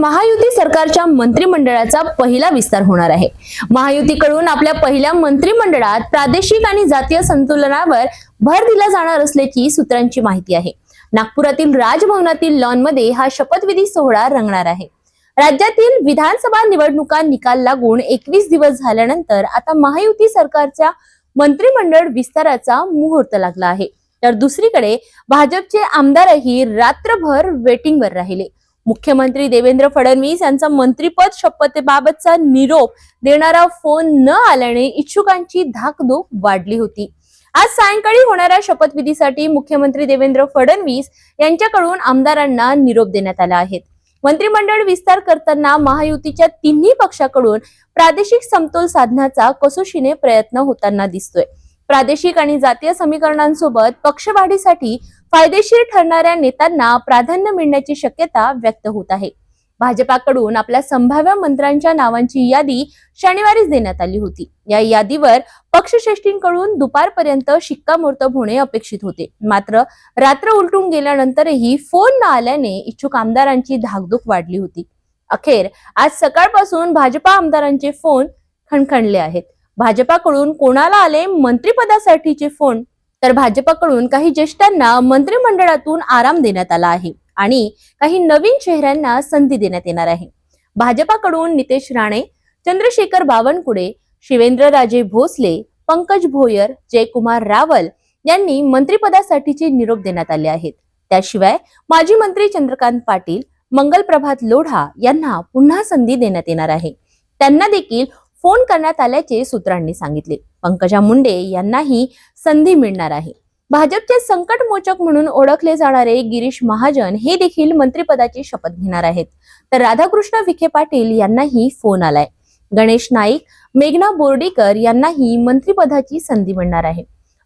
महायुती सरकारच्या मंत्रिमंडळाचा पहिला विस्तार होणार आहे. महायुतीकडून आपल्या पहिल्या मंत्रिमंडळात प्रादेशिक आणि जातीय संतुलनावर भर दिला जाणार असल्याची सूत्रांची माहिती आहे. नागपुरातील राजभवनातील लॉनमध्ये हा शपथविधी सोहळा रंगणार आहे. राज्यातील विधानसभा निवडणुका निकाल लागून एकवीस दिवस झाल्यानंतर आता महायुती सरकारच्या मंत्रिमंडळ विस्ताराचा मुहूर्त लागला आहे. तर दुसरीकडे भाजपचे आमदारही रात्रभर वेटिंगवर राहिले. मुख्यमंत्री देवेंद्र फडणवीस यांचा मंत्रीपद शपथेबाबतचा निरोप देणारा फोन न आल्याने इच्छुकांची धाकधूक वाढली होती. आज सायंकाळी होणाऱ्या शपथविधीसाठी मुख्यमंत्री देवेंद्र फडणवीस यांच्याकडून आमदारांना निरोप देण्यात आला आहे. मंत्रिमंडळ विस्तार करताना महायुतीच्या तिन्ही पक्षाकडून प्रादेशिक समतोल साधण्याचा कसोशीने प्रयत्न होताना दिसतोय. प्रादेशिक आणि जातीय समीकरणांसोबत पक्षवाढीसाठी फायदेशीर ठरणाऱ्या नेत्यांना प्राधान्य मिळण्याची शक्यता व्यक्त होत आहे. भाजपाकडून आपल्या संभाव्य मंत्र्यांच्या नावांची यादी शनिवारीच देण्यात आली होती. या यादीवर पक्षश्रेष्ठींकडून दुपारपर्यंत शिक्कामोर्तब होणे अपेक्षित होते. मात्र रात्र उलटून गेल्यानंतरही फोन न आल्याने इच्छुक आमदारांची धाकधूक वाढली होती. अखेर आज सकाळपासून भाजपा आमदारांचे फोन खणखणले आहेत. भाजपाकडून कोणाला आले मंत्रिपदासाठीचे फोन? तर भाजपाकडून काही ज्येष्ठांना मंत्रिमंडळातून आराम देण्यात आला आहे आणि काही नवीन चेहऱ्यांना संधी देण्यात येणार आहे. भाजपाकडून नितेश राणे चंद्रशेखर बावनकुळे शिवेंद्रराजे भोसले पंकज भोयर जयकुमार रावल यांनी मंत्रिपदासाठीचे निरोप देण्यात आले आहेत. त्याशिवाय माजी मंत्री चंद्रकांत पाटील मंगल प्रभात लोढा यांना पुन्हा संधी देण्यात येणार आहे. त्यांना देखील फोन करण्यात आल्याचे सूत्रांनी सांगितले. पंकजा मुंडे यांनाही संधी मिळणार आहे. भाजपचे संकटमोचक म्हणून ओळखले जाणारे गिरीश महाजन हे देखील मंत्रिपदाची शपथ घेणार आहेत. तर राधाकृष्ण विखे पाटील यांनाही फोन आलाय. गणेश नाईक मेघना बोर्डीकर यांनाही मंत्रिपदाची संधी मिळणार आहे.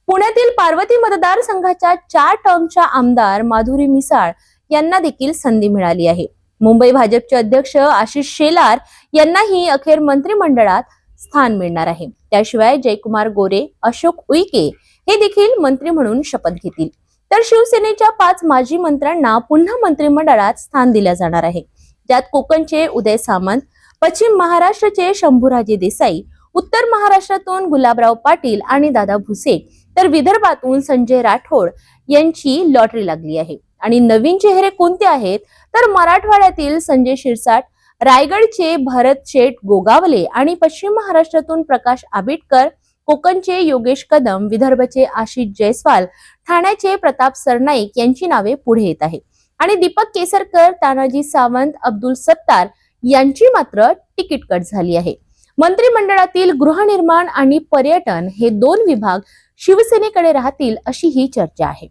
पुण्यातील पार्वती मतदारसंघाच्या चार टर्मच्या आमदार माधुरी मिसाळ यांना देखील संधी मिळाली आहे. मुंबई भाजपचे अध्यक्ष आशिष शेलार यांनाही अखेर मंत्रिमंडळात स्थान मिळणार आहे. त्याशिवाय जयकुमार गोरे अशोक उईके हे देखील मंत्री म्हणून शपथ घेतील. तर शिवसेनेच्या पाच माजी मंत्र्यांना पुन्हा मंत्रिमंडळात स्थान दिलं जाणार आहे. ज्यात कोकणचे उदय सामंत पश्चिम महाराष्ट्राचे शंभूराजे देसाई उत्तर महाराष्ट्रातून गुलाबराव पाटील आणि दादा भुसे तर विदर्भातून संजय राठोड यांची लॉटरी लागली आहे. आणि नवीन चेहरे कोणते आहेत? तर मराठवाड्यातील संजय शिरसाट रायगडचे भरत शेठ गोगावले आणि पश्चिम महाराष्ट्रातून प्रकाश आबिटकर कोकणचे योगेश कदम विदर्भचे आशिष जयस्वाल ठाण्याचे प्रताप सरनाईक यांची नावे पुढे येत आहे आणि दीपक केसरकर तानाजी सावंत अब्दुल सत्तार यांची मात्र तिकीट कट झाली आहे. मंत्रिमंडळातील गृहनिर्माण आणि पर्यटन हे दोन विभाग शिवसेनेकडे राहतील अशी ही चर्चा आहे.